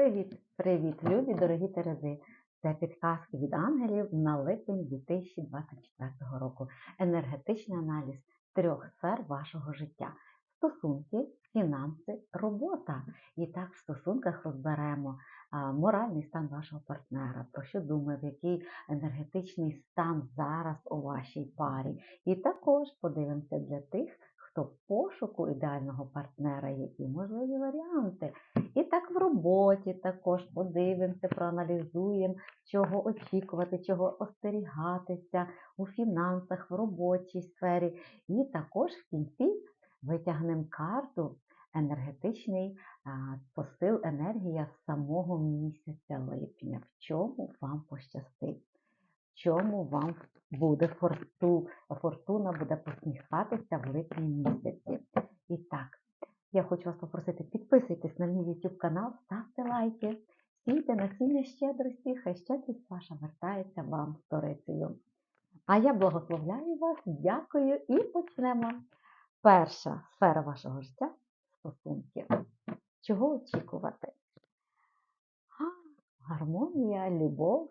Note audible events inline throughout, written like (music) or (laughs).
Привіт, привіт, любі, дорогі Терези! Це підказки від ангелів на липень 2024 року. Енергетичний аналіз трьох сфер вашого життя: стосунки, фінанси, робота. І так в стосунках розберемо моральний стан вашого партнера, про що думає, який енергетичний стан зараз у вашій парі. І також подивимося для тих, хто пошуку ідеального партнера, які можливі варіанти. І так в роботі також подивимося, проаналізуємо, чого очікувати, чого остерігатися у фінансах, в робочій сфері. І також в кінці витягнемо карту енергетичний посил енергія самого місяця липня. В чому вам пощастить? В чому вам буде форту, фортуна буде посміхатися в липні місяці. І так, я хочу вас попросити, підписуйтесь на мій YouTube канал, ставте лайки, сійте насіння щедрості, хай щедрість ваша вертається вам сторицею. А я благословляю вас, дякую і почнемо. Перша сфера вашого життя стосунки. Чого очікувати? Гармонія, любов.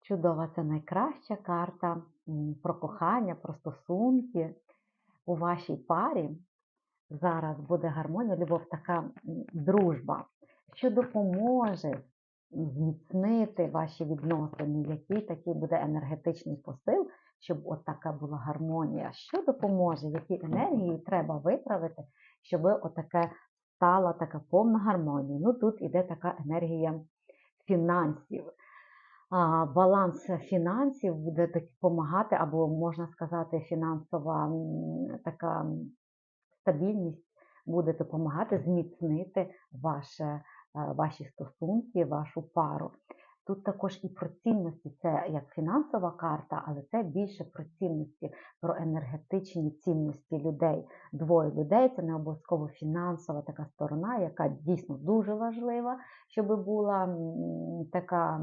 Чудова це найкраща карта про кохання, про стосунки у вашій парі. Зараз буде гармонія, любов, така дружба, що допоможе зміцнити ваші відносини, який такий буде енергетичний посил, щоб от така була гармонія. Що допоможе, які енергії треба виправити, щоб отаке стала така повна гармонія. Ну тут іде така енергія фінансів баланс фінансів буде допомагати, або, можна сказати, фінансова така стабільність буде допомагати зміцнити ваше, ваші стосунки, вашу пару. Тут також і про цінності, це як фінансова карта, але це більше про цінності, про енергетичні цінності людей. Двоє людей це не обов'язково фінансова така сторона, яка дійсно дуже важлива, щоб була така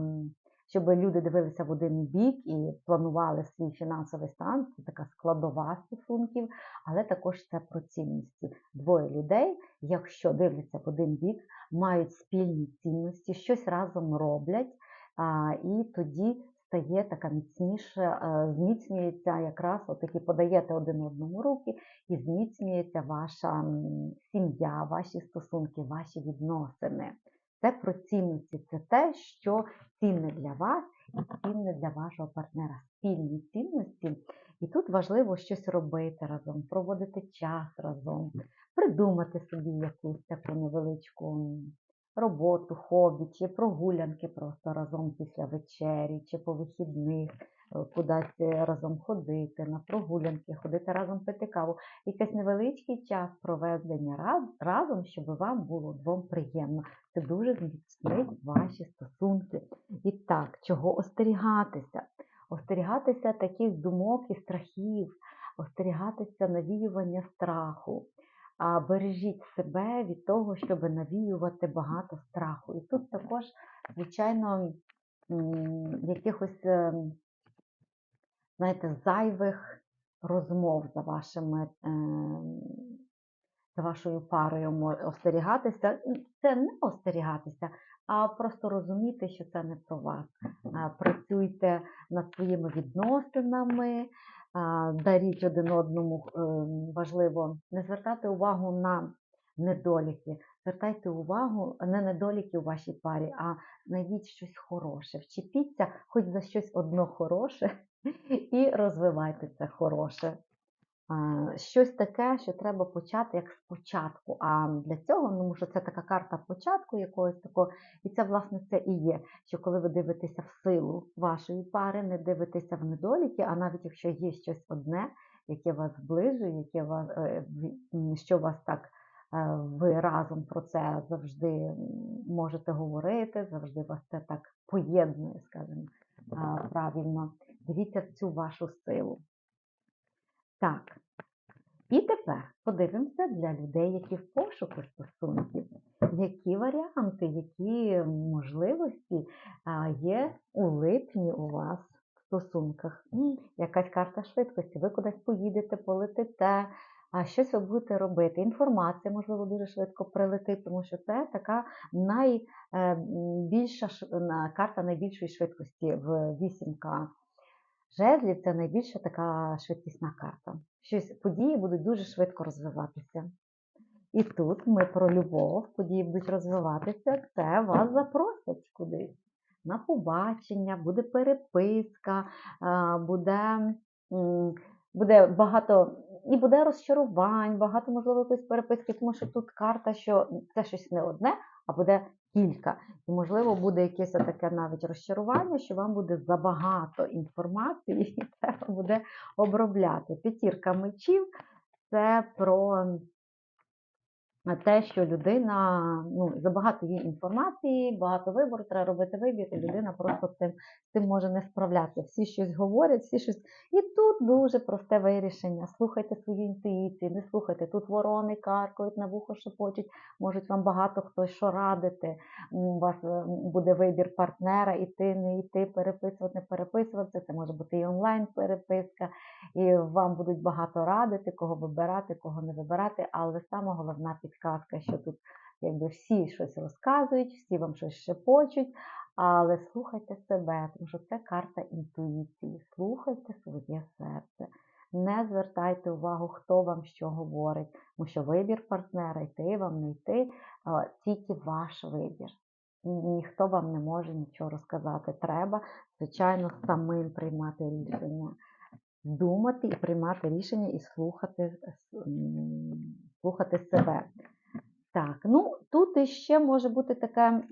щоб люди дивилися в один бік і планували свій фінансовий стан, це така складова стосунків, але також це про цінності. Двоє людей, якщо дивляться в один бік, мають спільні цінності, щось разом роблять, і тоді стає така міцніше, зміцнюється якраз, отакі подаєте один одному руки, і зміцнюється ваша сім'я, ваші стосунки, ваші відносини. Це про цінності, це те, що цінне для вас і цінне для вашого партнера. Спільні цінності. І тут важливо щось робити разом, проводити час разом, придумати собі якусь таку невеличку роботу, хобі, чи прогулянки просто разом після вечері, чи по вихідних. Е, кудись разом ходити, на прогулянки, ходити разом пити каву. Якийсь невеличкий час проведення раз, разом, щоб вам було двом приємно. Це дуже зміцнить ваші стосунки. І так, чого остерігатися? Остерігатися таких думок і страхів, остерігатися навіювання страху. Бережіть себе від того, щоб навіювати багато страху. І тут також, звичайно, якихось ем, знаєте, зайвих розмов за вашими, ем, за вашою парою остерігатися. Це не остерігатися, а просто розуміти, що це не про вас. Працюйте над своїми відносинами, даріть один одному ем, важливо не звертати увагу на недоліки. Звертайте увагу не недоліки у вашій парі, а знайдіть щось хороше. Вчепіться хоч за щось одно хороше, (laughs) і розвивайте це хороше. Щось таке, що треба почати як спочатку. А для цього, ну, тому що це така карта початку якогось такого, і це, власне, це і є. Що коли ви дивитеся в силу вашої пари, не дивитеся в недоліки, а навіть якщо є щось одне, яке вас зближує, яке вас, е, що вас так е, ви разом про це завжди можете говорити, завжди вас це так поєднує, скажімо, правильно. Дивіться в цю вашу силу. Так. І тепер подивимося для людей, які в пошуку стосунків, які варіанти, які можливості є у липні у вас в стосунках. Якась карта швидкості, ви кудись поїдете, полетите, щось ви будете робити. Інформація, можливо, дуже швидко прилетить, тому що це така най, е, карта найбільшої швидкості в 8К. Жезлів це найбільша така швидкісна карта. Щось події будуть дуже швидко розвиватися. І тут ми про любов, події будуть розвиватися, це вас запросять кудись. На побачення, буде переписка, буде, буде багато і буде розчарувань, багато, можливо, якоїсь переписки, тому що тут карта, що це щось не одне, а буде кілька. І, можливо, буде якесь таке навіть розчарування, що вам буде забагато інформації, (laughs) і треба буде обробляти. П'ятірка мечів це про те, що людина ну, забагато є інформації, багато вибору, треба робити вибір, і людина просто з цим, з цим може не справлятися. Всі щось говорять, всі щось. І тут дуже просте вирішення. Слухайте свою інтуїцію, не слухайте. Тут ворони каркають, на вухо шепочуть, можуть вам багато хтось що радити. У вас е, буде вибір партнера, іти, не йти, переписувати, не переписувати. Це може бути і онлайн переписка, і вам будуть багато радити, кого вибирати, кого не вибирати. Але саме головна підказка, що тут якби всі щось розказують, всі вам щось шепочуть, але слухайте себе, тому що це карта інтуїції. Слухайте своє серце. Не звертайте увагу, хто вам що говорить, тому що вибір партнера, йти вам, не йти, тільки ваш вибір. Ніхто вам не може нічого розказати. Треба, звичайно, самим приймати рішення думати і приймати рішення і слухати, слухати себе. Так, ну тут іще може бути таке,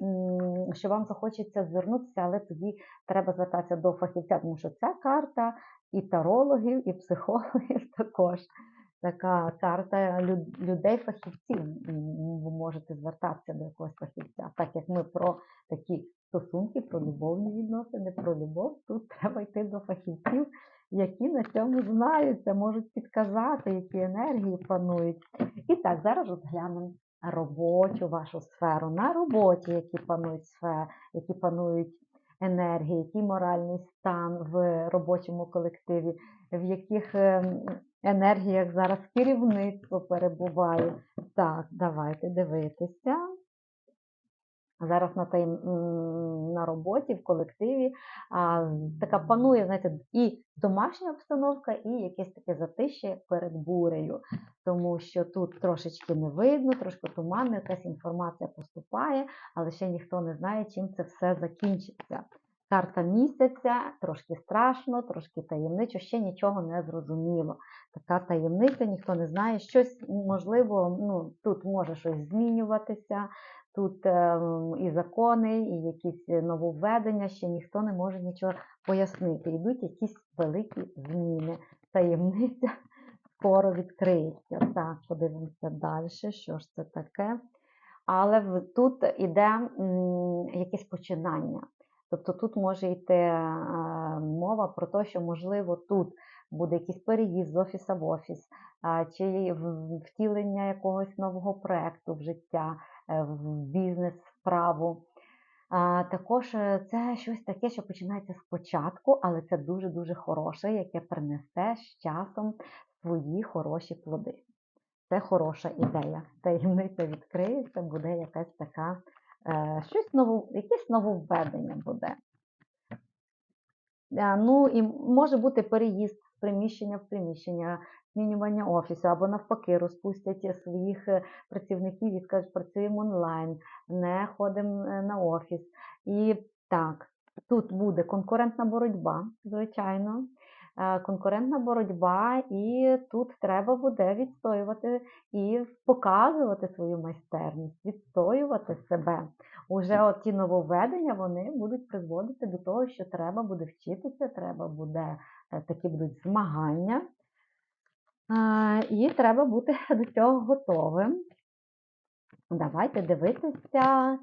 що вам захочеться звернутися, але тоді треба звертатися до фахівця, тому що ця карта і тарологів, і психологів (laughs) також. Така карта людей-фахівців. Ви можете звертатися до якогось фахівця. Так як ми про такі стосунки, про любовні відносини, про любов, тут (laughs) треба йти до фахівців, які на цьому знаються, можуть підказати, які енергії панують. І так, зараз розглянемо робочу вашу сферу. На роботі, які панують сфери, які панують енергії, який моральний стан в робочому колективі, в яких ем, енергіях зараз керівництво перебуває. Так, давайте дивитися. Зараз на, тайм, на роботі, в колективі а, така панує, знаєте, і домашня обстановка, і якесь таке затище перед бурею, тому що тут трошечки не видно, трошки туманно, якась інформація поступає, але ще ніхто не знає, чим це все закінчиться. Карта місяця, трошки страшно, трошки таємничо, ще нічого не зрозуміло. Така таємниця, ніхто не знає, щось можливо, ну тут може щось змінюватися. Тут ем, і закони, і якісь нововведення, ще ніхто не може нічого пояснити. Йдуть якісь великі зміни. Таємниця (laughs) скоро відкриється. Так, подивимося далі, що ж це таке. Але тут іде якесь починання. Тобто тут може йти е, мова про те, що, можливо, тут буде якийсь переїзд з офісу в офіс, чи втілення якогось нового проекту в життя, е, в бізнес, справу. Також е, це щось таке, що починається спочатку, але це дуже-дуже хороше, яке принесе з часом свої хороші плоди. Це хороша ідея. Таємниця відкриється, буде якась така, е, щось ново, якесь нововведення буде. Ну і може бути переїзд приміщення в приміщення, змінювання офісу, або навпаки, розпустять своїх е, працівників і скажуть, працюємо онлайн, не ходимо е, на офіс. І так, тут буде конкурентна боротьба, звичайно. е, Конкурентна боротьба, і тут треба буде відстоювати і показувати свою майстерність, відстоювати себе. Уже от ті нововведення вони будуть призводити до того, що треба буде вчитися, треба буде такі будуть змагання, і треба бути (laughs) до цього готовим. Давайте дивитися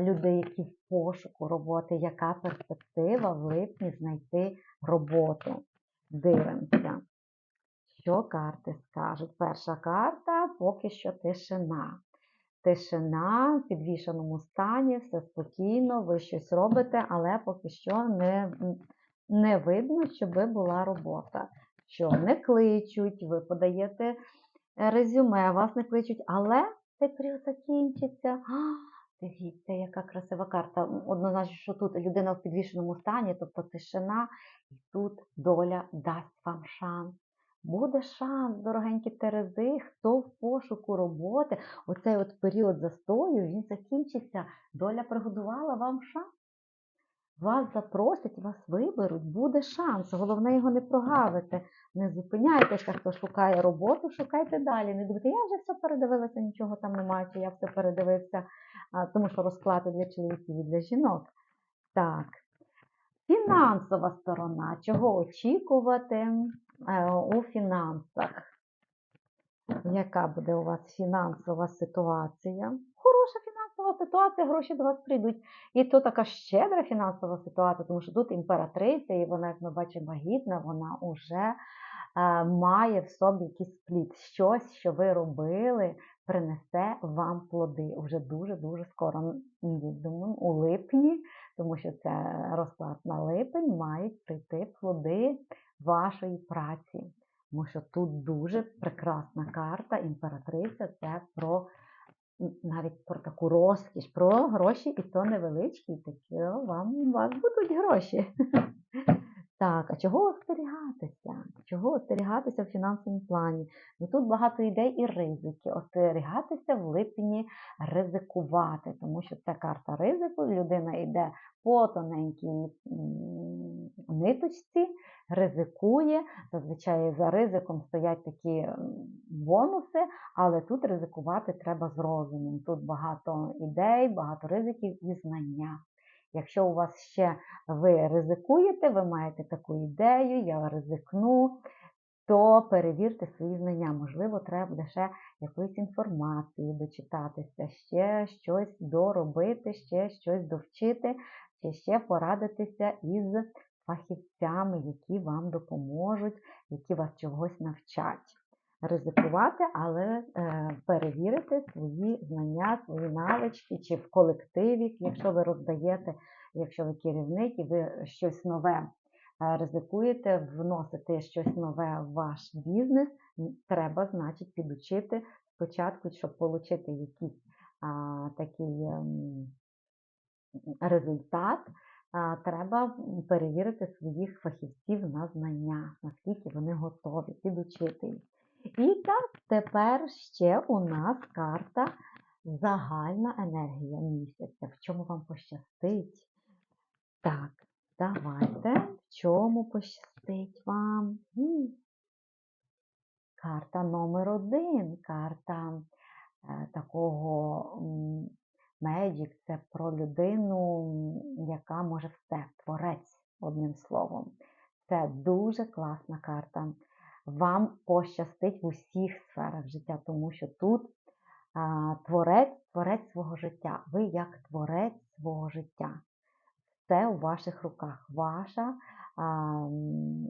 людей, які в пошуку роботи, яка перспектива в липні знайти роботу. Дивимося, що карти скажуть. Перша карта поки що тишина. Тишина в підвішеному стані, все спокійно, ви щось робите, але поки що не, не видно, щоб була робота. Що не кличуть, ви подаєте резюме, вас не кличуть, але цей період закінчиться. Дивіться, яка красива карта. Однозначно, що тут людина в підвішеному стані, тобто тишина, і тут доля дасть вам шанс. Буде шанс, дорогенькі Терези, хто в пошуку роботи, оцей от період застою, він закінчиться. Доля приготувала вам шанс. Вас запросять, вас виберуть, буде шанс. Головне його не прогавити. Не зупиняйтеся, хто шукає роботу, шукайте далі. Не думайте, я вже все передивилася, нічого там немає, чи я все передивився, тому що розклади для чоловіків і для жінок. Так. Фінансова сторона. Чого очікувати е, у фінансах? Яка буде у вас фінансова ситуація? Хороша фінансова ситуація, гроші до вас прийдуть. І то така щедра фінансова ситуація, тому що тут імператриця, і вона, як ми бачимо, вагітна, вона вже е, має в собі якийсь плід. Щось, що ви робили, принесе вам плоди. Вже дуже-дуже скоро. Думаю, у липні, тому що це розклад на липень, мають прийти плоди вашої праці. Тому що тут дуже прекрасна карта, імператриця це про навіть про таку розкіш, про гроші, і то невеличкі, такі вам у вас будуть гроші. Так, а чого остерігатися? Чого остерігатися в фінансовому плані? Ну тут багато ідей і ризики. Остерігатися в липні ризикувати, тому що це карта ризику. Людина йде по тоненькій м, ниточці, ризикує. Зазвичай за ризиком стоять такі бонуси, але тут ризикувати треба з розумом. Тут багато ідей, багато ризиків і знання. Якщо у вас ще ви ризикуєте, ви маєте таку ідею, я ризикну, то перевірте свої знання. Можливо, треба буде ще якоїсь інформації дочитатися, ще щось доробити, ще щось довчити, чи ще порадитися із фахівцями, які вам допоможуть, які вас чогось навчать. Ризикувати, але е, перевірити свої знання, свої навички, чи в колективі, якщо ви роздаєте, якщо ви керівник і ви щось нове е, ризикуєте, вносите щось нове в ваш бізнес, треба, значить, підучити спочатку, щоб отримати якийсь а, такий ем, результат. Треба перевірити своїх фахівців на знання, наскільки вони готові підучити їх. І так, тепер ще у нас карта загальна енергія місяця. В чому вам пощастить? Так, давайте. В чому пощастить вам? Карта номер один. Карта е, такого м, це про людину, яка може все, творець, одним словом. Це дуже класна карта вам пощастить в усіх сферах життя, тому що тут а, творець, творець свого життя. Ви як творець свого життя. Все у ваших руках. Ваша а,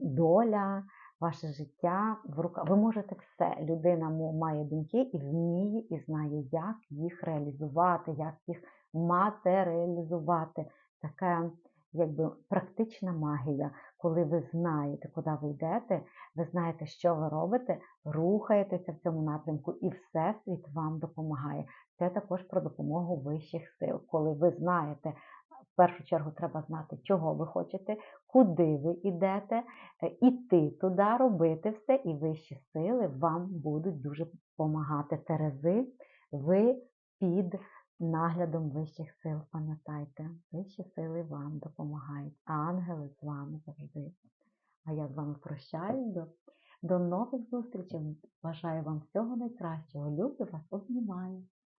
доля, ваше життя в руках. Ви можете все. Людина має думки і вміє, і знає, як їх реалізувати, як їх матеріалізувати. Така якби практична магія, коли ви знаєте, куди ви йдете, ви знаєте, що ви робите, рухаєтеся в цьому напрямку, і Всесвіт вам допомагає. Це також про допомогу вищих сил. Коли ви знаєте, в першу чергу треба знати, чого ви хочете, куди ви йдете, е, іти туди, робити все, і вищі сили вам будуть дуже допомагати. Терези, ви під наглядом вищих сил, пам'ятайте, вищі сили вам допомагають, а ангели з вами завжди. А я з вами прощаюсь до, до нових зустрічей. Бажаю вам всього найкращого. Люблю вас, обнімаю.